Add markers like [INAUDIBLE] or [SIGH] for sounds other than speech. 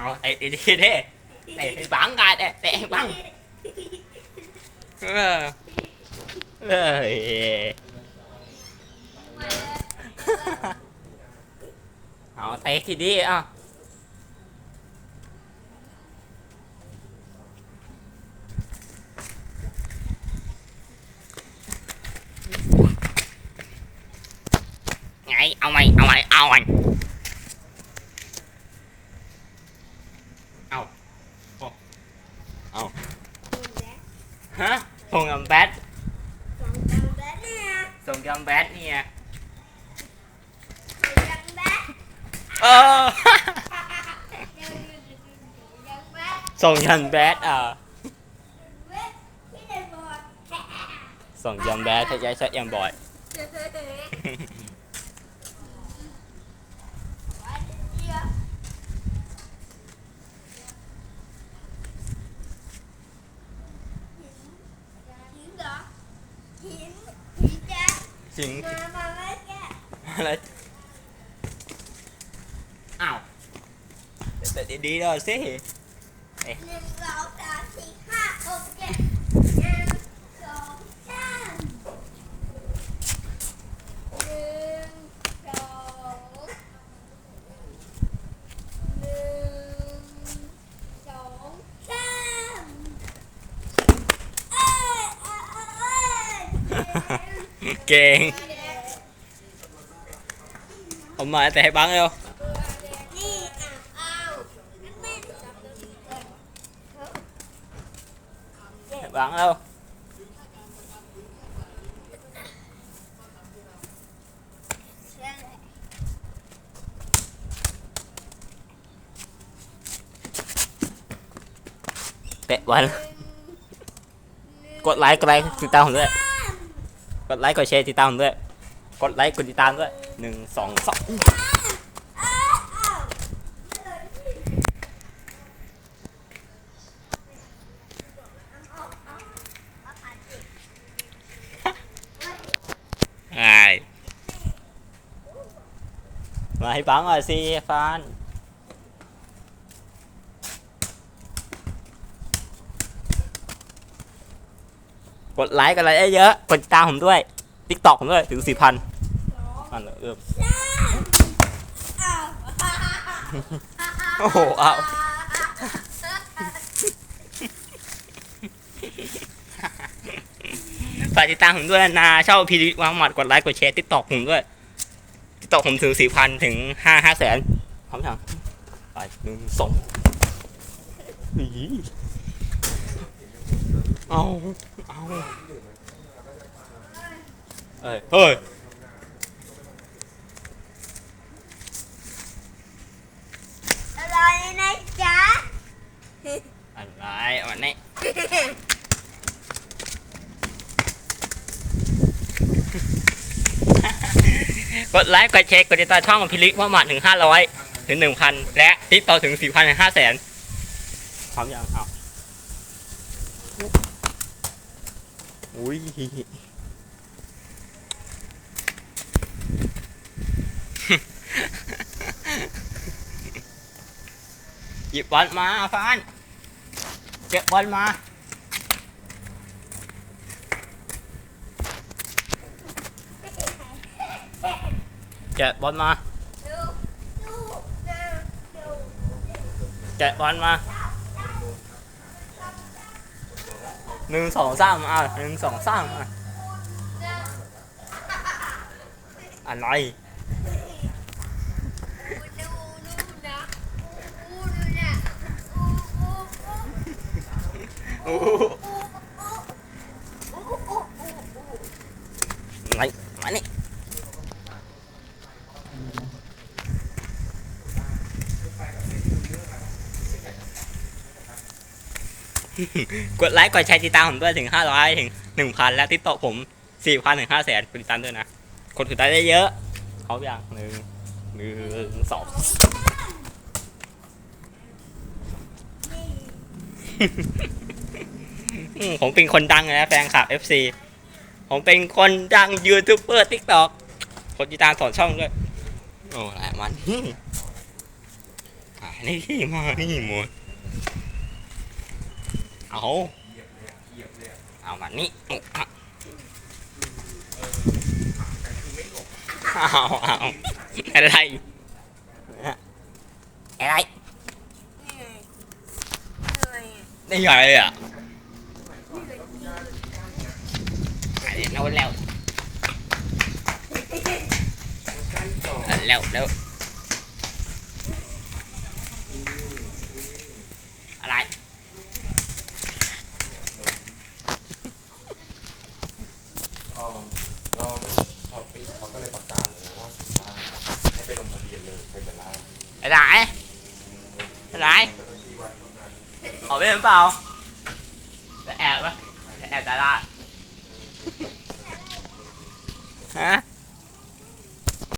เอาไอ้ไอ้ดีเด้ไอ้ไอ้บังกันไอ้ไอ้บังเออเอ้ยเอาเตะทีดีอ่ะไงเอาไหมเอาไหมเอาไหม hả? Thùng ngầm bát. Thùng ngầm bát nha Thùng ngầm bát nha Thùng ngầm bát à Thùng ngầm bát, thấy giới sách em bội. [LAUGHS] ยันแบดอะส่งยันแบดถ้าย้ายชัดยังบ่อยจริงอะไรอ้าวแต่ดีๆเลยสิ หนึ่งสองสามสี่ห้าหกเจ็ด keng 엄마 한테 해방해요 bạn đâu tệ quá quật lại cái này thì tao không được กดไลค์กดไลค์ติดตามผมด้วยกดไลค์กดแชร์ติดตามผมด้วย กดไลค์กดติดตามด้วยหนึ่งสองสองไอ้มาให้บังหน่อยสิฟาน กดไลค์กันอะไรเยอะๆกดติดตามผมด้วยติ๊กต็อกผมด้วยถึงสี่พันอันเออโอ้โหเอาฝากติดตามผมด้วยนะชอบพีดีวางหมัดกดไลค์กดแชร์ติ๊กต็อกผมด้วยติ๊กต็อกผมถึงสี่พันถึงห้าห้าแสนพร้อมยังไปหนึ่งสองอี เอาเอาเอ้ยเฮ้ยอะไรนะจ๊ะอะไรวันนี้กดไลค์กดแชร์กดติดตามช่องของพิลิว่าหมัดถึงห้าร้อยถึงหนึ่งพันและติดต่อถึงสี่พันถึงห้าแสนพร้อมยังเอา Ui. [LAUGHS] Dịp bên mà Phan Dịp bên mà. Chạy bên mà. Chạy bên mà. หนึ่งสองสามอะหนึ่งสองสามอะอะไรดูดูนะดูดูนะอู้อู้อู้โอ้โหอู้อู้อู้อู้อู้ อะไรมานี่ กดไลค์กดแชร์ติดตามผมด้วยถึงห้าร้อยถึงหนึ่งพันและติดต่อผมสี่พันถึงห้าแสนกดติดตามด้วยนะคนติดตามได้เยอะเขาอย่างหนึ่งหนึ่งสองผมเป็นคนดังนะแฟนคลับ FC ผมเป็นคนดังยูทูบเบอร์ทิกตอกคนติดตามสอนช่องด้วย โอ้หลายมันอ่านี่มานี่หมด เอาเอามานี่เอาเอาเอาอะไรอะไร เหนื่อยเหนื่อยนี่ไงอ่ะอันนี้เอาแล้วเอาแล้วแล้วอะไ ไปไหนไปไหนขอไปเห็นเปล่าจะแอบปะจะแอบดาราฮะ